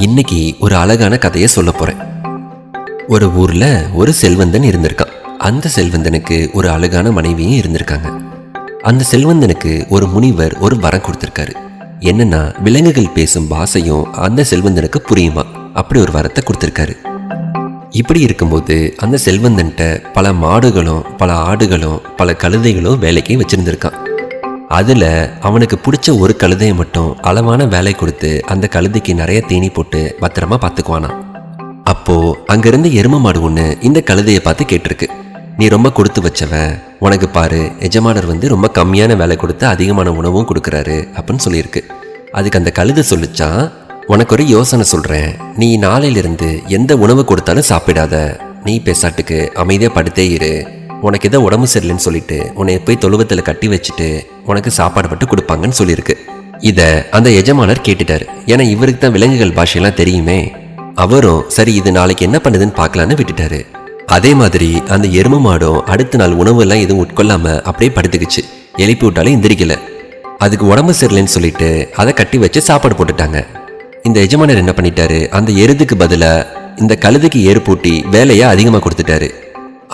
இன்னைக்கு ஒரு அழகான கதையை சொல்ல போறேன். ஒரு ஊர்ல ஒரு செல்வந்தன் இருந்திருக்கான். அந்த செல்வந்தனுக்கு ஒரு அழகான மனைவியும் இருந்திருக்காங்க. அந்த செல்வந்தனுக்கு ஒரு முனிவர் ஒரு வரம் கொடுத்திருக்காரு. என்னன்னா விலங்குகள் பேசும் பாஷையும் அந்த செல்வந்தனுக்கு புரியுமா? அப்படி ஒரு வரத்தை கொடுத்திருக்காரு. இப்படி இருக்கும்போது அந்த செல்வந்தன்ட்ட பல மாடுகளும் பல ஆடுகளும் பல கழுதைகளும் வேலைக்கு வச்சிருந்திருக்கான். அதில் அவனுக்கு பிடிச்ச ஒரு கழுதையை மட்டும் அளவான வேலை கொடுத்து அந்த கழுதைக்கு நிறைய தீனி போட்டு பத்திரமா பார்த்துக்குவானான் அப்போ அங்கேருந்து எரும மாடு ஒன்று இந்த கழுதையை பார்த்து கேட்டிருக்கு. நீ ரொம்ப கொடுத்து வச்சவன். உனக்கு பாரு எஜமானர் வந்து ரொம்ப கம்மியான வேலை கொடுத்து அதிகமான உணவும் கொடுக்குறாரு அப்படின்னு சொல்லியிருக்கு. அதுக்கு அந்த கழுதை சொல்லிச்சான் உனக்கு ஒரு யோசனை சொல்கிறேன் நீ நாளையிலிருந்து எந்த உணவு கொடுத்தாலும் சாப்பிடாத. நீ பேசாட்டுக்கு அமைதியாக படுத்தே இரு. உனக்கு எதோ உடம்பு சரியில்லைன்னு சொல்லிட்டு உன்னை போய் தொழுவத்தில் கட்டி வச்சுட்டு உனக்கு சாப்பாடு மட்டும் கொடுப்பாங்கன்னு சொல்லியிருக்கு. இதை அந்த எஜமானர் கேட்டுட்டார். ஏன்னா இவருக்கு தான் விலங்குகள் பாஷையெல்லாம் தெரியுமே. அவரும் சரி இது நாளைக்கு என்ன பண்ணுதுன்னு பார்க்கலான்னு விட்டுட்டாரு. அதே மாதிரி அந்த எரும மாடும் அடுத்த நாள் உணவு எல்லாம் எதுவும் உட்கொள்ளாம அப்படியே படுத்துக்குச்சு. எழுப்பி விட்டாலும் எந்திரிக்கல. அதுக்கு உடம்பு சரியில்லைன்னு சொல்லிட்டு அதை கட்டி வச்சு சாப்பாடு போட்டுட்டாங்க. இந்த எஜமானர் என்ன பண்ணிட்டாரு? அந்த எருதுக்கு பதிலாக இந்த கழுதுக்கு ஏறு பூட்டி வேலையை அதிகமாக கொடுத்துட்டாரு.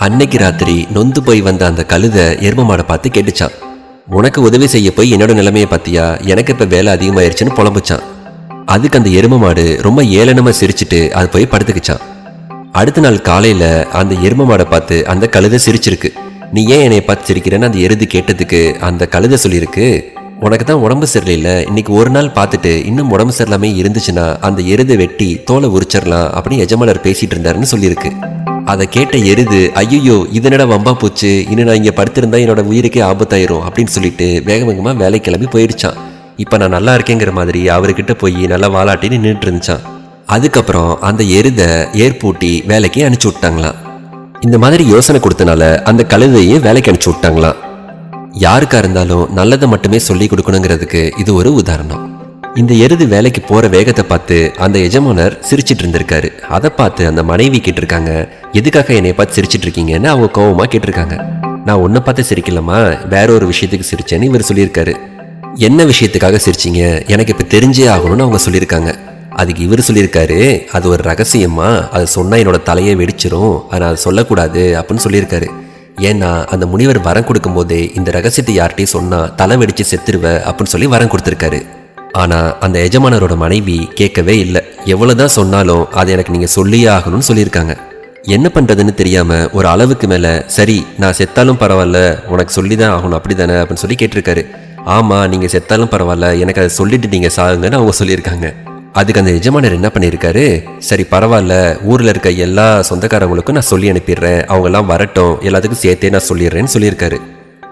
அன்னைக்கு ராத்திரி நொந்து போய் வந்த அந்த கழுதை எரும மாடை பார்த்து கேட்டுச்சான். உனக்கு உதவி செய்ய போய் என்னோட நிலைமையை பார்த்தியா? எனக்கு இப்போ வேலை அதிகமாயிருச்சுன்னு புலம்புச்சான். அதுக்கு அந்த எரும மாடு ரொம்ப ஏளனமா சிரிச்சிட்டு அது போய் படுத்துக்குச்சான். அடுத்த நாள் காலையில அந்த எரும மாடை பார்த்து அந்த கழுதை சிரிச்சிருக்கு. நீ ஏன் என்னைய பார்த்து சிரிக்கிறேன்னு அந்த எருது கேட்டதுக்கு அந்த கழுதை சொல்லியிருக்கு. உனக்கு தான் உடம்பு சரியில்லை இன்னைக்கு ஒரு நாள் பார்த்துட்டு இன்னும் உடம்பு சரியில்லாமே இருந்துச்சுன்னா அந்த எருதை வெட்டி தோலை உரிச்சிடலாம் அப்படின்னு எஜமானர் பேசிட்டு இருந்தாருன்னு சொல்லியிருக்கு. அதை கேட்ட எருது ஐயோ இது வம்பா போச்சு? இன்னும் நான் இங்கே படுத்திருந்தா என்னோட உயிருக்கே ஆபத்தாயிரும் அப்படின்னு சொல்லிட்டு வேக வேகமாக வேலை கிளம்பி போயிடுச்சான் இப்போ நான் நல்லா இருக்கேங்கிற மாதிரி அவர்கிட்ட போய் நல்லா வாலாட்டின்னு நின்றுட்டு இருந்துச்சான் அதுக்கப்புறம் அந்த எருதை ஏற்பூட்டி வேலைக்கு அனுப்பிச்சி விட்டாங்களாம். இந்த மாதிரி யோசனை கொடுத்தனால அந்த கழுதையே வேலைக்கு அனுப்பிச்சு விட்டாங்களாம். யாருக்கா இருந்தாலும் நல்லதை மட்டுமே சொல்லி கொடுக்கணுங்கிறதுக்கு இது ஒரு உதாரணம். இந்த எருது வேலைக்கு போற வேகத்தை பார்த்து அந்த எஜமானர் சிரிச்சிட்டு இருந்திருக்காரு. அதை பார்த்து அந்த மனைவி கேட்டிருக்காங்க எதுக்காக என்னை பார்த்து சிரிச்சிட்டு இருக்கீங்கன்னு அவங்க கோவமாக கேட்டிருக்காங்க. நான் உன்னை பார்த்து சிரிக்கலமா வேற ஒரு விஷயத்துக்கு சிரிச்சேன்னு இவர் சொல்லியிருக்காரு. என்ன விஷயத்துக்காக சிரிச்சீங்க? எனக்கு இப்போ தெரிஞ்சே ஆகணும்னு அவங்க சொல்லியிருக்காங்க. அதுக்கு இவர் சொல்லியிருக்காரு அது ஒரு ரகசியமா அதை சொன்னால் என்னோட தலையை வெடிச்சிரும். அதை சொல்லக்கூடாது அப்படின்னு சொல்லியிருக்காரு. ஏன்னா அந்த முனிவர் வரம் கொடுக்கும்போதே இந்த ரகசியத்தை யார்கிட்டையும் சொன்னால் தலை வெடிச்சு செத்துருவ அப்படின்னு சொல்லி வரம் கொடுத்துருக்காரு. ஆனால் அந்த எஜமானரோட மனைவி கேட்கவே இல்லை. எவ்வளவுதான் சொன்னாலும் அதை எனக்கு நீங்கள் சொல்லியே ஆகணும்னு சொல்லியிருக்காங்க. என்ன பண்ணுறதுன்னு தெரியாமல் ஒரு அளவுக்கு மேலே சரி நான் செத்தாலும் பரவாயில்ல உனக்கு சொல்லி தான் ஆகணும் அப்படி தானே அப்படின்னு சொல்லி கேட்டிருக்காரு. ஆமாம் நீங்கள் செத்தாலும் பரவாயில்ல எனக்கு அதை சொல்லிட்டு நீங்கள் சாகுங்கன்னு அவங்க சொல்லியிருக்காங்க. அதுக்கு அந்த எஜமானர் என்ன பண்ணியிருக்காரு? சரி பரவாயில்ல ஊரில் இருக்க எல்லா சொந்தக்காரங்களுக்கும் நான் சொல்லி அனுப்பிடுறேன் அவங்கெல்லாம் வரட்டும் எல்லாத்துக்கும் சேர்த்தே நான் சொல்லிடுறேன்னு சொல்லியிருக்காரு.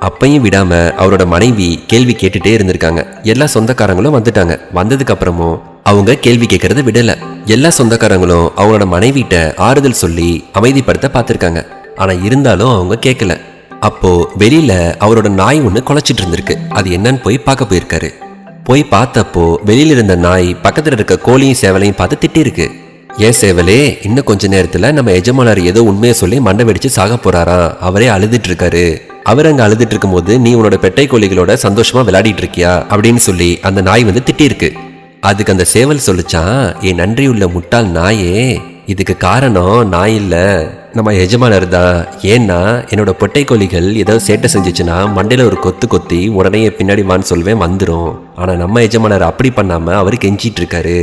அப்பையும் விடாமல் அவரோட மனைவி கேள்வி கேட்டுட்டே இருந்திருக்காங்க. எல்லா சொந்தக்காரங்களும் வந்துட்டாங்க. வந்ததுக்கு அப்புறமும் அவங்க கேள்வி கேட்கறத விடலை. எல்லா சொந்தக்காரங்களும் அவங்களோட மனைவிட்ட ஆறுதல் சொல்லி அமைதிப்படுத்த பார்த்துருக்காங்க. ஆனா இருந்தாலும் அவங்க கேட்கல அப்போ வெளியில அவரோட நாய் ஒன்று குலைச்சிட்டு இருந்திருக்கு. அது என்னன்னு போய் பார்க்க போயிருக்காரு. போய் பார்த்தப்போ வெளியில இருந்த நாய் பக்கத்துல இருக்க கோழியும் சேவலையும் பார்த்து திட்டிருக்கு. ஏன் சேவலே இன்னும் கொஞ்ச நேரத்துல நம்ம எஜமானர் ஏதோ உண்மையை சொல்லி மண்டை வெடிச்சு சாக போறாராம் அவரே அழுதுட்டு இருக்காரு. அவர் அங்க அழுதுட்டு இருக்கும்போது நீ உன்னோட பெட்டை கோழிகளோட சந்தோஷமா விளையாடிட்டு இருக்கியா? அப்படின்னு சொல்லி அந்த நாய் வந்து திட்டிருக்கு அதுக்கு அந்த சேவல் சொல்லிச்சான் ஏ உள்ள முட்டாள் நாயே இதுக்கு காரணம் நான் இல்லை. நம்ம எஜமானர் தான். ஏன்னா என்னோட பொட்டை கோழிகள் ஏதாவது சேட்டை செஞ்சுச்சுன்னா மண்டையில் ஒரு கொத்து கொத்தி உடனே பின்னாடி வான்னு சொல்வேன் வந்துடும் ஆனால் நம்ம எஜமானர் அப்படி பண்ணாம அவர் கெஞ்சிட்டு இருக்காரு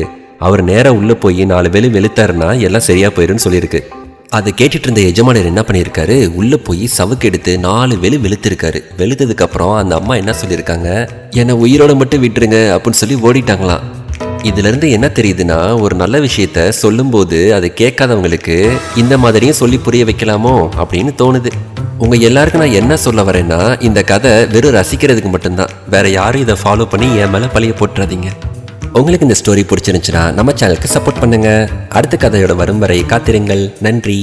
அவர் நேராக உள்ளே போய் நாலு வெளு வெளுத்தாருன்னா எல்லாம் சரியா போயிருன்னு சொல்லியிருக்கு. அதை கேட்டுட்டு இருந்த எஜமானர் என்ன பண்ணியிருக்காரு உள்ளே போய் சவுக்கு எடுத்து நாலு வெளு வெளுத்திருக்காரு. வெளுத்ததுக்கப்புறம் அந்த அம்மா என்ன சொல்லியிருக்காங்க என்னை உயிரோட மட்டும் விட்டுருங்க அப்படின்னு சொல்லி ஓடிட்டாங்களாம். இதிலிருந்து என்ன தெரியுதுன்னா ஒரு நல்ல விஷயத்த சொல்லும்போது அதை கேட்காதவங்களுக்கு இந்த மாதிரியும் சொல்லி புரிய வைக்கலாமோ அப்படின்னு தோணுது. உங்க எல்லாருக்கும் நான் என்ன சொல்ல வரேன்னா இந்த கதை வெறும் ரசிக்கிறதுக்கு மட்டும்தான். வேற யாரும் இதை ஃபாலோ பண்ணி என் மேல பழிய போட்டுறாதீங்க. உங்களுக்கு இந்த ஸ்டோரி பிடிச்சிருந்துச்சுன்னா நம்ம சேனலுக்கு சப்போர்ட் பண்ணுங்க. அடுத்த கதையோட வரும் வரை காத்திருங்கள். நன்றி.